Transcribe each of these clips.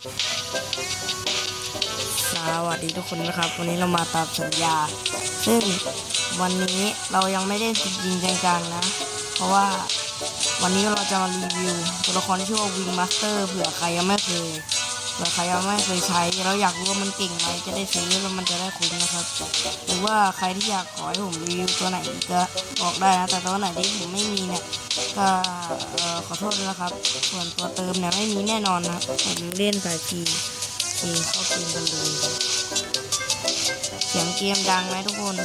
สวัสดีทุกคนนะครับ วันนี้เรามาตามสัญญา ซึ่งวันนี้เรายังไม่ได้จริงๆจังๆนะ เพราะว่าวันนี้เราจะมารีวิวตัวละครที่ชื่อว่าวิงมาสเตอร์เผื่อใครยังไม่เคย เผื่อใครยังไม่เคยใช้แล้วอยากรู้ว่ามันเก่งไหมจะได้ซื้อแล้วมันจะได้คุ้มนะครับ หรือว่าใครที่อยากขอให้ผมรีวิวตัวไหนก็บอกได้นะ แต่ตัวไหนที่ผมไม่มีเนี่ยก็ขอโทษด้วยนะครับ ส่วนตัวเติมเนี่ยไม่มีแน่นอนนะผมเล่นสายพีโอเคเข้าเกมกันเลยเสียงเกมดังไหมทุกคน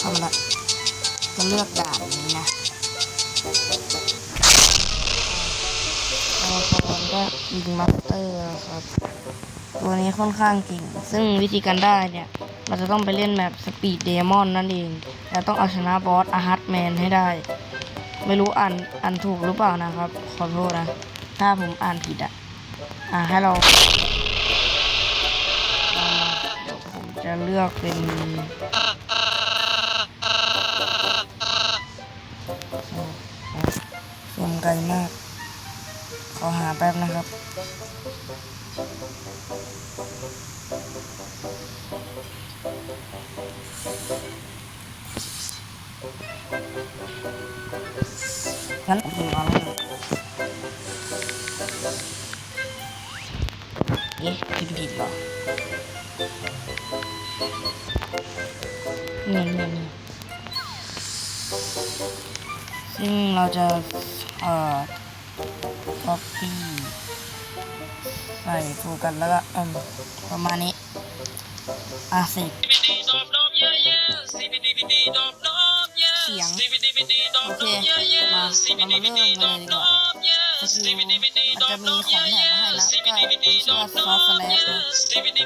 ทำละก็เลือกด่านนี้นะตัวละครก็ยิงมาสเตอร์ครับ ตัวนี้ค่อนข้างเก่งซึ่งวิธีการได้เนี่ย เราจะต้องไปเล่นแบบสปีดเดมอนนั่นเอง แล้วต้องเอาชนะบอสอาฮัตแมนให้ได้ ไม่รู้อ่านอ่านถูกหรือเปล่านะครับ ขอโทษนะ ถ้าผมอ่านผิดอะ อ่าให้เราอ่าเดี๋ยวผมจะเลือกเป็น กลมาก ขอหาแป๊บนะครับ งั้นผมเอาแล้วเอ๊ะผิดผิดเหรอนี่นี่นี่ ซึ่งเราจะเอ่อ copy ใส่ถูกกันแล้วก็อืมประมาณนี้ อะสิบเสียง โอเค มาเรามาเริ่มกันเลยดีกว่าสกิลมันจะมีของแถมมาให้นะก็ชื่อว่าซอสแลกนะซึ่งมันก็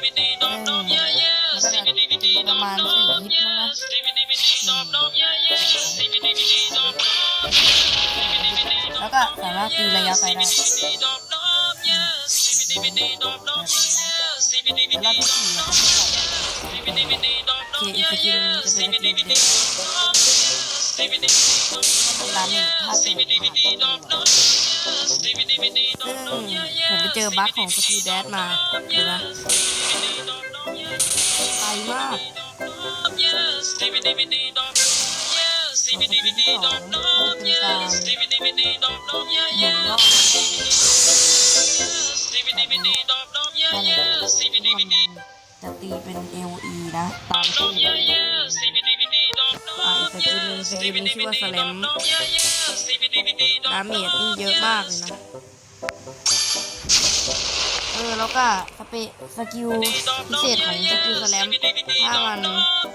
จะตีประมาณสี่ฮิตมั้งนะ แล้วก็สามารถตีระยะไกลได้แล้วเราที่สี่เราจะโอเคอีกสกิลจะเป็นสกิลเด็กร้านหนึ่งถ้าเกิดซึ่งผมไปเจอบั๊กของสกิลแดดมาดูนะไกลมาก จะตีเป็น LE นะตามที่อ่าอีกสกิลหนึงสกินชื่อว่าสแลมดาเมจนี่เยอะมากเลยนะ ออแล้วก็สเปสกิลพิเศษของสกิลสแลมถ้ามันแล้วก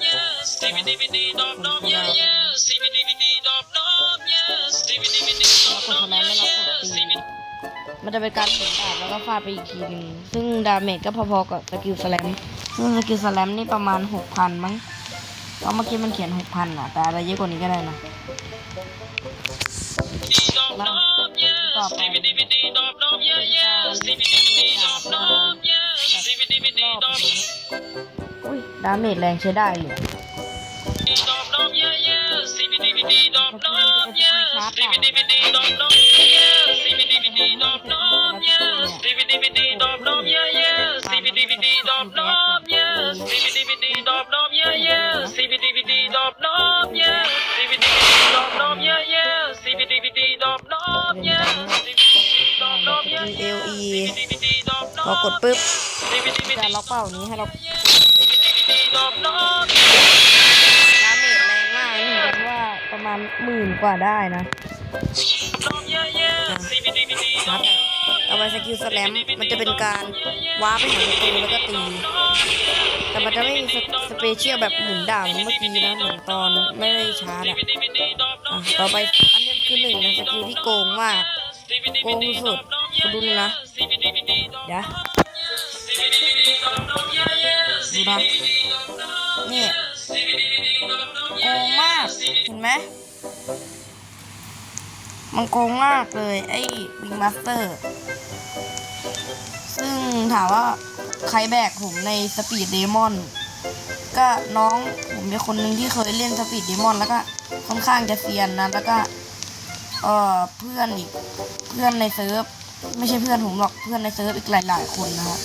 ดสแลมไม่รับกดตีมันจะเป็นการหมุนดาบแล้วก็ฟาดไปอีกทีหนึ่งซึ่งดาเมจก็พอๆกับสกิลสแลมซึ่งสกิลสแลมนี่ประมาณหกพันมั้งเพราะเมื่อกี้มันเขียนหกพันอะแต่อะไรเยอะกว่านี้ก็ได้นะแล้ว ต่อไปอุ้ยดาเมจแรงใช้ได้อยู่เอ กดปุ๊บจะล็อกเป้านี้ให้เราดาเมจแรงมากนี่เหมือนกันว่าประมาณหมื่นกว่าได้นะครับเอาไว้สกิลสแลมมันจะเป็นการว้าร์ปไปหาประตูแล้วก็ตี แต่มันจะไม่มีสเปเชียลแบบหมุนดาบเหมือนเมื่อกี้นะเหมือนตอนไม่ได้ชาร์จอะอะต่อไปอันนี้คือหนึ่งในสกิลที่โกงมากโกงสุดคุณดูนี่นะ เดี๋ยวดูนะนี่โกงมากเห็นไหมมันโกงมากเลย ไอ้วิงมาสเตอร์ ซึ่งถามว่าใครแบกผมในสปีดเดมอน ก็น้องผมเป็นคนหนึ่งที่เคยเล่นสปีดเดมอนแล้วก็ค่อนข้างจะเซียนนะ แล้วก็เออเพื่อนอีก เพื่อนในเซิร์ฟ ไม่ใช่เพื่อนผมหรอกเพื่อนในเซิร์ฟอีกหลาย ๆ คนนะครับ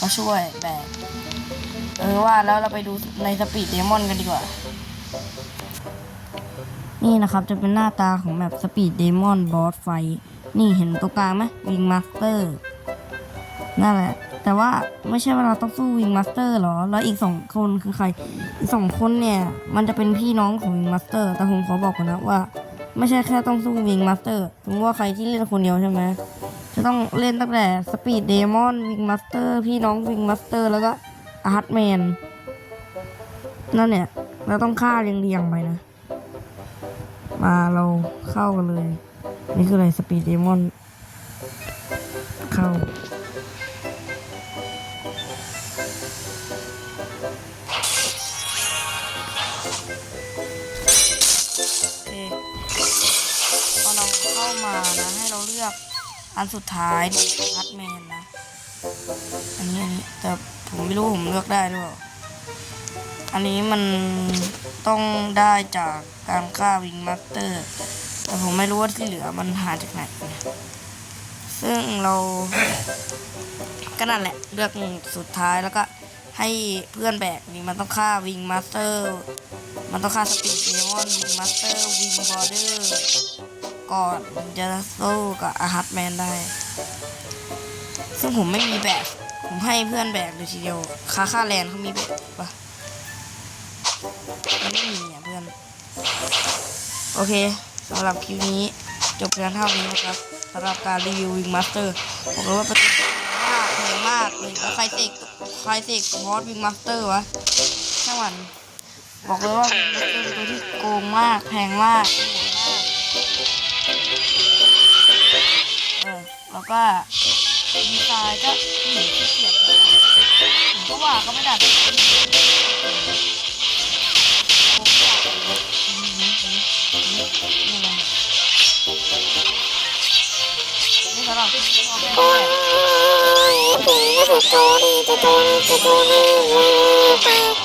มาช่วยแบกเออว่าแล้วเราไปดูในสปีดเดมอนกันดีกว่า นี่นะครับจะเป็นหน้าตาของแบบสปีดเดมอนบอสไฟ นี่เห็นตรงกลางไหมวิงมาสเตอร์นั่นแหละ แต่ว่าไม่ใช่ว่าเราต้องสู้วิงมาสเตอร์หรอ แล้วอีกสองคนคือใคร อีกสองคนเนี่ย มันจะเป็นพี่น้องของวิงมาสเตอร์ แต่ผมขอบอกก่อนนะว่า ไม่ใช่แค่ต้องสู้วิงมาสเตอร์สมมติว่าใครที่เล่นคนเดียวใช่ไหม จะต้องเล่นตั้งแต่สปีดเดมอนวิงมาสเตอร์พี่น้องวิงมาสเตอร์แล้วก็อาร์ตแมนนั่นเนี่ย เราต้องฆ่าเรียงๆไปนะ มาเราเข้ากันเลย นี่คืออะไรสปีดเดมอนเข้า อันสุดท้ายฮัตแมนนะ อันนี้อันนี้แต่ผมไม่รู้ผมเลือกได้หรือเปล่า อันนี้มันต้องได้จากการฆ่าวิงมาสเตอร์ แต่ผมไม่รู้ว่าที่เหลือมันหาจากไหน ซึ่งเราก็นั่นแหละเลือกสุดท้ายแล้วก็ให้เพื่อนแบกนี่มันต้องฆ่าวิงมาสเตอร์ มันต้องฆ่าสปีดเดมอนวิงมาสเตอร์วิงบอร์เดอร์ ก่อนถึงจะสู้กับอาร์ตแมนได้ ซึ่งผมไม่มีแบกผมให้เพื่อนแบกเลยทีเดียวคาค่าแลนเขามีแบกปะมันไม่มีอะเพื่อน โอเคสำหรับคลิปนี้จบเพียงเท่านี้นะครับสำหรับการรีวิววิงมาสเตอร์บอกเลยว่าเป็นมากแพงมากเลยแล้วใครเสกใครเสกมอสวิงมาสเตอร์วะช่างมันบอกเลยว่าเป็นตัวที่โกงมากแพงมาก แล้วก็ดีไซน์ก็หนีขี้เกียจผมก็ว่าเขาไม่ดัดนี่สำหรับคลิปนี้เอาแค่นี้แห